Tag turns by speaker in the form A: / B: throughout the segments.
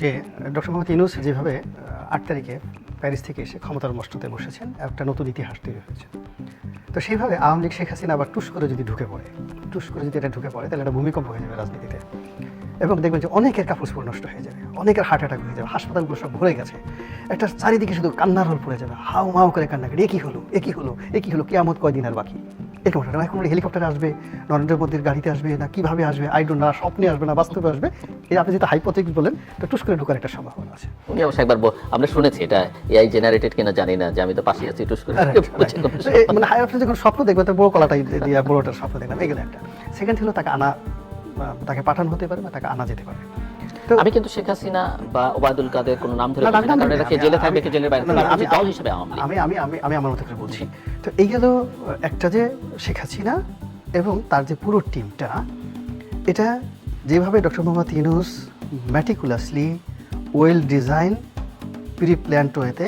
A: যে, ডক্টর মোহাম্মদ ইউনুস যেভাবে আট তারিখে প্যারিস থেকে এসে ক্ষমতার মস্ততে বসেছেন, একটা নতুন ইতিহাস তৈরি হয়েছে। তো সেইভাবে আওয়ামী লীগ, শেখ হাসিনা আবার টুস করে যদি ঢুকে পড়ে, টুস করে যদি এটা ঢুকে পড়ে, তাহলে একটা ভূমিকম্প হয়ে যাবে রাজনীতিতে। এবং দেখবেন যে অনেকের কাপড় নষ্ট হয়ে যাবে, অনেকের হার্ট অ্যাটাক হয়ে যাবে, হাসপাতালগুলো সব ভরে গেছে। একটা চারিদিকে শুধু কান্নার রোল পড়ে যাবে, হাউ মাউ করে কান্না করে, এ কি হলো, এ কি হলো, এ কি হলো, কেয়ামত কয়দিন আর বাকি? এরকম একটা এখন হেলিকপ্টারে আসবে নরেন্দ্র মোদীর গাড়িতে আসবে না কীভাবে আসবে আই ডোন্ট না স্বপ্নে আসবে না বাস্তবে আসবে। এই আপনি যেটা হাইপোথেটিক্স বলেন তো টুস করে ঢোকার একটা সম্ভাবনা আছে।
B: উনি অবশ্য একবার আমরা শুনেছি এটা এআই জেনারেটেড কিনা জানি না যে আমি তো পাশে আছি টুস করে
A: মানে হাই আপনি যখন স্বপ্ন দেখবেন তো বড় কলাটাই দিয়ে বড়টার স্বপ্ন দেখলাম এগুলো একটা। সেকেন্ড হলো তাকে আনা তাকে পাঠানো হতে পারে বা তাকে আনা যেতে পারে।
B: আমি কিন্তু শেখ হাসিনা বা ওবায়দুল কাদের কোনো নাম ধরে জেলে থাকবে কে জেলের বাইরে আমি দল হিসেবে
A: আমি আমি আমি আমি আমার মতো করে বলছি তো এই গেল একটা যে শেখ হাসিনা এবং তার যে পুরো টিমটা এটা যেভাবে doctor Muhammad Yunus meticulously well design pre planned ওয়েতে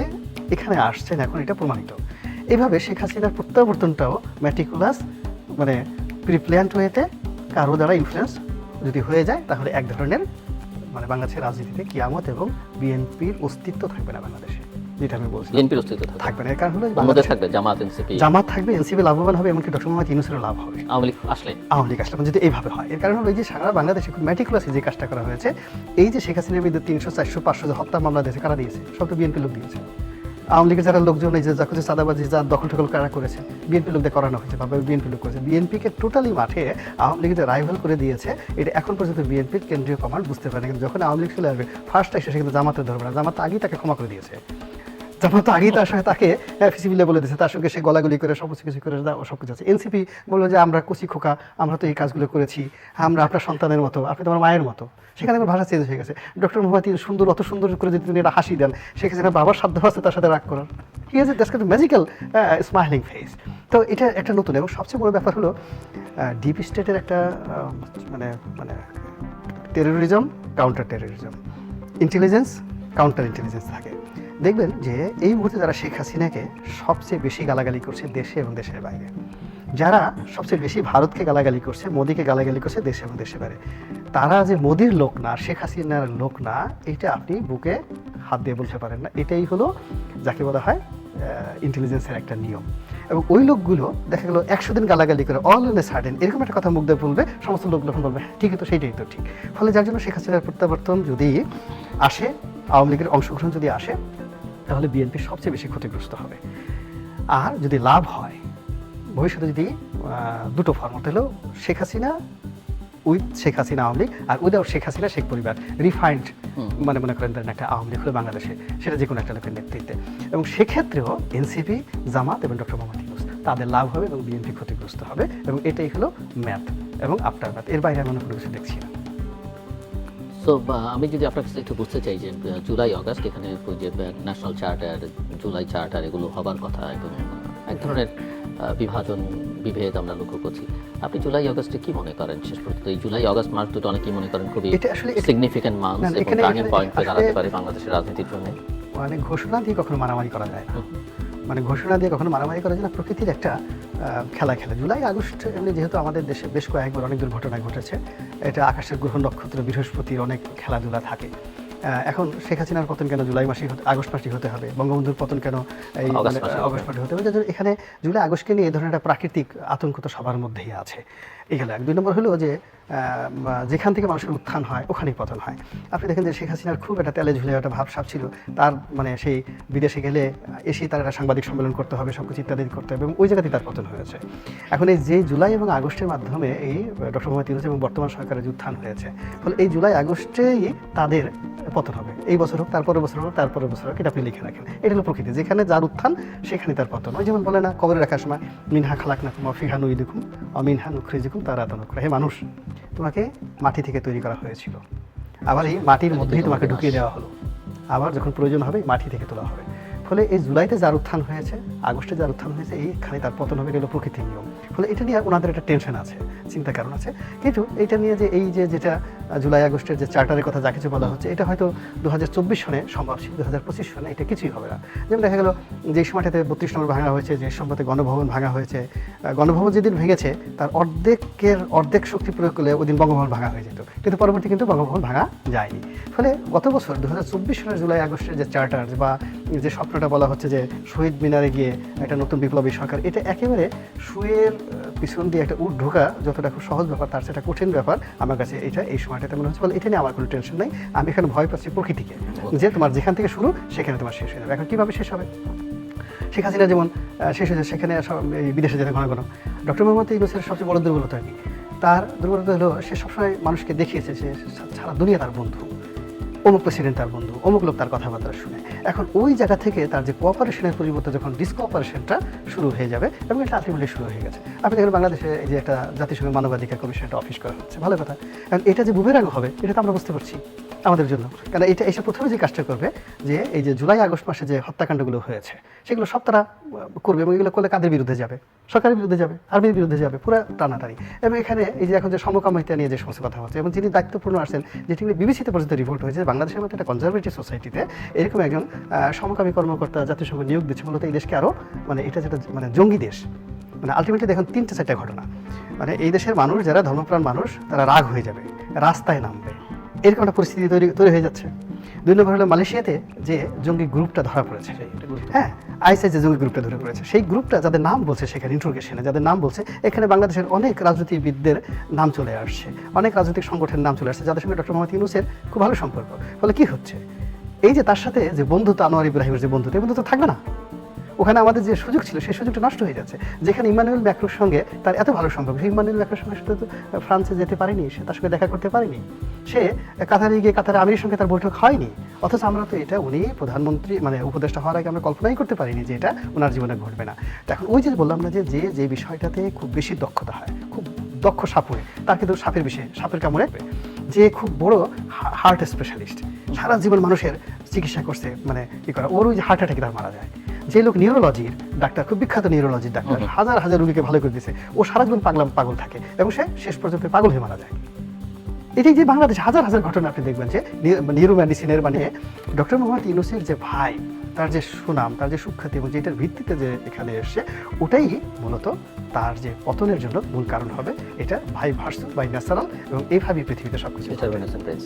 A: এখানে আসছেন এখন এটা প্রমাণিত। এইভাবে শেখ হাসিনার প্রত্যাবর্তনটাও ম্যাটিকুলাস মানে প্রি প্ল্যান্ট ওয়েতে কারও দ্বারা ইনফ্লুয়েন্স যদি হয়ে যায় তাহলে এক ধরনের মানে বাংলাদেশের রাজনীতিতে কিয়ামত এবং বিএনপির অস্তিত্ব থাকবে না বাংলাদেশে যেটা আমি বলছি
B: বিএনপির অস্তিত্ব থাকবে।
A: না। এর কারণ হলো
B: থাকবে জামাত এনসিপি
A: জামাত থাকবে এনসিপি লাভবান হবে এমনকি ডক্টর মোহাম্মদ ইউনুসেরও লাভ হবে।
B: আওয়ামী লীগ আসলে।
A: আওয়ামী লীগ আসলে যদি এইভাবে হয়। এর কারণ হলো এই যে সারা বাংলাদেশে খুব ম্যাটিকুলাসে যে কাজটা করা হয়েছে এই যে শেখ হাসিনার বিরুদ্ধে তিনশো চারশো পাঁচশো যে হত্যা মামলা দিয়েছে কারা দিয়েছে সব তো বিএনপি লোক দিয়েছে। আওয়ামী লীগের যারা লোকজন এই যে যা করছে চাঁদাবাজি, যা দখল টখল কারা করেছে, বিএনপি লোকদের করানো হয়েছে বা বিএনপি লোক করেছে। বিএনপিকে টোটালি মাঠে আওয়ামী লীগের রাইভাল করে দিয়েছে, এটা এখন পর্যন্ত বিএনপির কেন্দ্রীয় কমান্ড বুঝতে পারে কিন্তু যখন আওয়ামী লীগ চলে আসবে ফার্স্ট এসে সে কিন্তু জামাতে ধরবে না জামাতে আগেই তাকে ক্ষমা করে দিয়েছে। জামাত তো আগেই তার সঙ্গে তাকে ফিসিবিলে বলে দিয়েছে, তার সঙ্গে সে গলাগলি করে সমস্ত কিছু করে সব কিছু আছে। এনসিপি বলল যে, আমরা কুচি খোকা, আমরা তো এই কাজগুলো করেছি, আমরা আপনার সন্তানের মতো, আপনি তোমার মায়ের মতো। সেখানে আমার ভাষা চেঞ্জ হয়ে গেছে। ডক্টর মোহাম্মদ সুন্দর, অত সুন্দর করে যদি তিনি এটা হাসি দেন সেখানে বাবার সাধ্য আছে তার সাথে রাগ করার। ঠিক আছে দ্যাটস ম্যাজিক্যাল স্মাইলিং ফেস তো এটা একটা নতুন, এবং সবচেয়ে বড় ব্যাপার হলো ডিপ স্টেটের একটা মানে মানে terrorism counter terrorism intelligence counter intelligence থাকে। দেখবেন যে এই মুহূর্তে যারা শেখ হাসিনাকে সবচেয়ে বেশি গালাগালি করছে দেশে এবং দেশের বাইরে। যারা সবচেয়ে বেশি ভারতকে গালাগালি করছে মোদিকে গালাগালি করছে দেশে এবং দেশের বাইরে। তারা যে মোদির লোক না শেখ হাসিনার লোক না এটা আপনি বুকে হাত দিয়ে বলতে পারেন না। এটাই হলো যাকে বলা হয় ইন্টেলিজেন্সের একটা নিয়ম। এবং ওই লোকগুলো দেখা গেলো একশো দিন গালাগালি করে অল ইন এ সার্ডেন এরকম একটা কথা মুখ দিয়ে বলবে সমস্ত লোক যখন বলবে "হ্যাঁ, ঠিকই তো সেইটাই তো ঠিক। ফলে যার জন্য শেখ হাসিনার প্রত্যাবর্তন যদি আসে আওয়ামী লীগের অংশগ্রহণ যদি আসে তাহলে বিএনপি সবচেয়ে বেশি ক্ষতিগ্রস্ত হবে। আর যদি লাভ হয় ভবিষ্যতে যদি দুটো ফর্মত হলো শেখ হাসিনা উইথ শেখ হাসিনা আওয়ামী লীগ আর উইদাউট শেখ হাসিনা শেখ পরিবার। রিফাইন্ড মানে মনে করেন ধরেন একটা আওয়ামী লীগ হলো বাংলাদেশে সেটা যে কোনো একটা লোকের নেতৃত্বে। এবং সেক্ষেত্রেও এনসিপি জামাত এবং ডক্টর মোহাম্মদ ইউনুস তাদের লাভ হবে এবং বিএনপি ক্ষতিগ্রস্ত হবে। এবং এটাই হলো ম্যাথ এবং আফটার ম্যাথ এর বাইরে আমি অন্য কোনো কিছু দেখছি না।
B: সো আমি যদি আপনার কাছে একটু বুঝতে চাই যে জুলাই আগস্ট এখানে ওই যে ন্যাশনাল চার্টার জুলাই চার্টার এগুলো হবার কথা এবং এক ধরনের বিভাজন বিভেদ আমরা লক্ষ্য করছি। আপনি জুলাই আগস্টে কি মনে করেন? শেষ পর্যন্ত এই জুলাই আগস্ট মাস দুটো অনেকেই মনে করেন খুবই সিগনিফিক্যান্ট মান্থ এবং টার্নিং পয়েন্ট হয়ে দাঁড়াতে পারে বাংলাদেশের রাজনীতির জন্য।
A: মানে ঘোষণা দিয়ে কখনো মারামারি করা যায় না। মানে ঘোষণা দিয়ে কখনো মারামারি করা যায় না প্রকৃতির একটা খেলা খেলে। জুলাই আগস্ট এমনি যেহেতু আমাদের দেশে বেশ কয়েকবার অনেক দুর্ঘটনা ঘটেছে এটা আকাশের গ্রহ নক্ষত্র বৃহস্পতির অনেক খেলাধুলা থাকে। আহ, এখন শেখ হাসিনার পতন কেন জুলাই মাসে আগস্ট মাসে হতে হবে? বঙ্গবন্ধুর পতন কেন এই
B: আগস্ট
A: মানে,
B: মাসে
A: হতে হবে। এখানে জুলাই আগস্টকে নিয়ে এই ধরনের একটা প্রাকৃতিক আতঙ্ক তো সবার মধ্যেই আছে। এই গেল এক। দুই নম্বর হলো যে যেখান থেকে মানুষের উত্থান হয়, ওখানেই পতন হয়। আপনি দেখেন যে শেখ হাসিনার খুব একটা তেলে ঝুলে একটা ভাবসাব ছিল। তার মানে সেই বিদেশে গেলে এসেই তার একটা সাংবাদিক সম্মেলন করতে হবে সব কিছু ইত্যাদি করতে হবে, এবং ওই জায়গাতেই তার পতন হয়েছে। এখন এই যে জুলাই এবং আগস্টের মাধ্যমে এই ডক্টর মোহাম্মদ ইউনুস এবং বর্তমান সরকারের যে উত্থান হয়েছে, ফলে এই জুলাই আগস্টেই তাদের পতন হবে। এই বছর হোক, তারপরের বছর হোক, তারপরের বছর হোক, এটা আপনি লিখে রাখেন। এটা হলো প্রকৃতি। যেখানে যার উত্থান, সেখানে তার পতন। ওই যেমন বলে না কবরে রাখার সময় মিনহা খালাক না তোমার ফিহা নুই দেখুন অমিনহা নুখরে দেখুন তারা আতনুখরা হে মানুষ, তোমাকে মাটি থেকে তৈরি করা হয়েছিল। আবার এই মাটির মধ্যেই তোমাকে ঢুকিয়ে দেওয়া হলো। আবার যখন প্রয়োজন হবে, মাটি থেকে তোলা হবে। ফলে এই জুলাইতে যার উত্থান হয়েছে, আগস্টে যার উত্থান হয়েছে, এইখানে তার পতন হবে এগুলো প্রকৃতির নিয়ম। ফলে এটা নিয়ে ওনাদের একটা টেনশন আছে, চিন্তা কারণ আছে। কিন্তু এটা নিয়ে যে এই যে যেটা জুলাই আগস্টের যে চার্টারের কথা যা কিছু বলা হচ্ছে, এটা হয়তো দু হাজার চব্বিশ সনে সম্ভব দু হাজার পঁচিশ সনে এটা কিছুই হবে না। যেমন দেখা গেল, যে সময়টাতে বত্রিশ নম্বর ভাঙা হয়েছে, যে সময়তে গণভবন ভাঙা হয়েছে গণভবন যেদিন ভেঙেছে, তার অর্ধেকের অর্ধেক শক্তি প্রয়োগ করলে ওই দিন বঙ্গভবন ভাঙা হয়ে যেত। কিন্তু পরবর্তী কিন্তু বঙ্গভবন ভাঙা যায়নি। ফলে গত বছর দু হাজার চব্বিশ সালের জুলাই আগস্টের যে চার্টার বা যে স্বপ্নটা বলা হচ্ছে যে শহীদ মিনারে গিয়ে একটা নতুন বিপ্লবী সরকার এটা একেবারে আহ, পিছন দিয়ে একটা উট ঢোকা যতটা খুব সহজ ব্যাপার তার সেটা কঠিন ব্যাপার। আমার কাছে এটা এই সময়টাতে মনে হচ্ছে বলে এটা নিয়ে আমার কোনো টেনশন নাই। আমি এখানে ভয় পাচ্ছি প্রকৃতিকে যে তোমার যেখান থেকে শুরু সেখানে তোমার শেষ হয়ে যাবে। এখন কীভাবে শেষ হবে? শেখ হাসিনা যেমন শেষ হয়েছে সেখানে বিদেশে যেতে ঘন ঘন। ডক্টর মোহাম্মদ ইউনুসের সবচেয়ে বড় দুর্বলতা আর কি? তার দুর্বলতা হলো সে সবসময় মানুষকে দেখিয়েছে যে সারা দুনিয়া তার বন্ধু। অমুক প্রেসিডেন্ট তার বন্ধু, অমুক লোক তার কথাবার্তা শুনে। এখন ওই জায়গা থেকে তার যে কোঅপারেশনের পরিবর্তে যখন ডিসকোঅপারেশনটা শুরু হয়ে যাবে এবং এটা আলটিমেটলি শুরু হয়ে গেছে। আপনি দেখেন বাংলাদেশে এই যে একটা জাতিসংঘের মানবাধিকার কমিশন একটা অফিস করা হচ্ছে, ভালো কথা। এখন এটা যে বুমেরাং হবে, এটা তো আমরা বুঝতে পারছি আমাদের জন্য। কারণ এটা এসে প্রথমে যে কাজটা করবে, যে এই যে জুলাই আগস্ট মাসে যে হত্যাকাণ্ডগুলো হয়েছে, সেগুলো সব তারা করবে এবং এগুলো করলে কাদের বিরুদ্ধে যাবে? সরকারের বিরুদ্ধে যাবে, আর্মির বিরুদ্ধে যাবে, পুরো টানাটানি। এবং এখানে এই যে এখন যে সমকামিতা নিয়ে যে সমস্ত কথা হচ্ছে, এবং যিনি দায়িত্বপূর্ণ আসছেন যেটি বিবিসিতে পর্যন্ত রিপোর্ট হয়েছে বাংলাদেশের মতো একটা কনজারভেটিভ সোসাইটিতে এরকম একজন সমকামী কর্মকর্তা জাতিসংঘ নিয়োগ দিচ্ছে, মূলত এই দেশকে আরও মানে এটা যেটা মানে জঙ্গি দেশ। মানে আলটিমেটলি দেখুন, তিনটে চারটা ঘটনা। মানে এই দেশের মানুষ, যারা ধর্মপ্রাণ মানুষ, তারা রাগ হয়ে যাবে, রাস্তায় নামবে। এরকম একটা পরিস্থিতি তৈরি তৈরি হয়ে যাচ্ছে। দুই নম্বর হলো মালয়েশিয়াতে যে জঙ্গি গ্রুপটা ধরা পড়েছে। হ্যাঁ আইসাই যে জঙ্গি গ্রুপটা ধরে পড়েছে সেই গ্রুপটা যাদের নাম বলছে সেখানে ইন্টারোগেশনে যাদের নাম বলছে এখানে বাংলাদেশের অনেক রাজনীতিবিদদের নাম চলে আসছে। অনেক রাজনৈতিক সংগঠনের নাম চলে আসছে যাদের সঙ্গে ডক্টর মোহাম্মদ ইউনুসের খুব ভালো সম্পর্ক। ফলে কি হচ্ছে? এই যে তার সাথে যে বন্ধুত্ব আনোয়ার ইব্রাহিমের যে বন্ধুত্ব এই বন্ধুত্ব থাকবে না? ওখানে আমাদের যে সুযোগ ছিল, সেই সুযোগটা নষ্ট হয়ে যাচ্ছে। যেখানে ইমানুয়েল ম্যাক্রোর সঙ্গে তার এত ভালো সম্পর্ক, সেই ইমানুয়েল ম্যাক্রোর সঙ্গে শুধু তো ফ্রান্সে যেতে পারেনি, সে তার সঙ্গে দেখা করতে পারেনি। সে কাতারে গিয়ে কাতারে আমিরের সঙ্গে তার বৈঠক হয়নি। অথচ আমরা তো এটা উনি প্রধানমন্ত্রী মানে উপদেষ্টা হওয়ার আগে আমরা কল্পনাই করতে পারিনি যে এটা ওনার জীবনে ঘটবে না। এখন ওই যে বললাম না যে যে যে বিষয়টাতে খুব বেশি দক্ষতা হয়, খুব দক্ষ সাপুরে তার কিন্তু সাপের বিষয়ে, সাপের কামড়ে, যে খুব বড় হার্ট স্পেশালিস্ট। সারা জীবন মানুষের চিকিৎসা করছে মানে কি করে, ওর ওই হার্ট অ্যাটাকে তার মারা যায়। যে লোক নিউরোলজির ডাক্তার খুব বিখ্যাত নিউরোলজির ডাক্তার হাজার হাজার রুগীকে ভালো করে দিয়েছে ও সারা জীবন পাগলাম পাগল থাকে এবং সে শেষ পর্যন্ত পাগল হয়ে মারা যায়। এটাই যে বাংলাদেশ হাজার হাজার ঘটনা আপনি দেখবেন যে নিউরো মেডিসিনের মানে ডক্টর মোহাম্মদ ইউনুসের যে ভাই তার যে সুনাম তার যে সুখ্যাতি এবং যেটার ভিত্তিতে যে এখানে এসছে ওটাই মূলত তার যে পতনের জন্য মূল কারণ হবে। এটা ভাই ভার্সুস বাই ন্যাচারাল এবং এইভাবেই পৃথিবীতে সব কিছু
B: ডিটারমিনেশন প্রিন্স।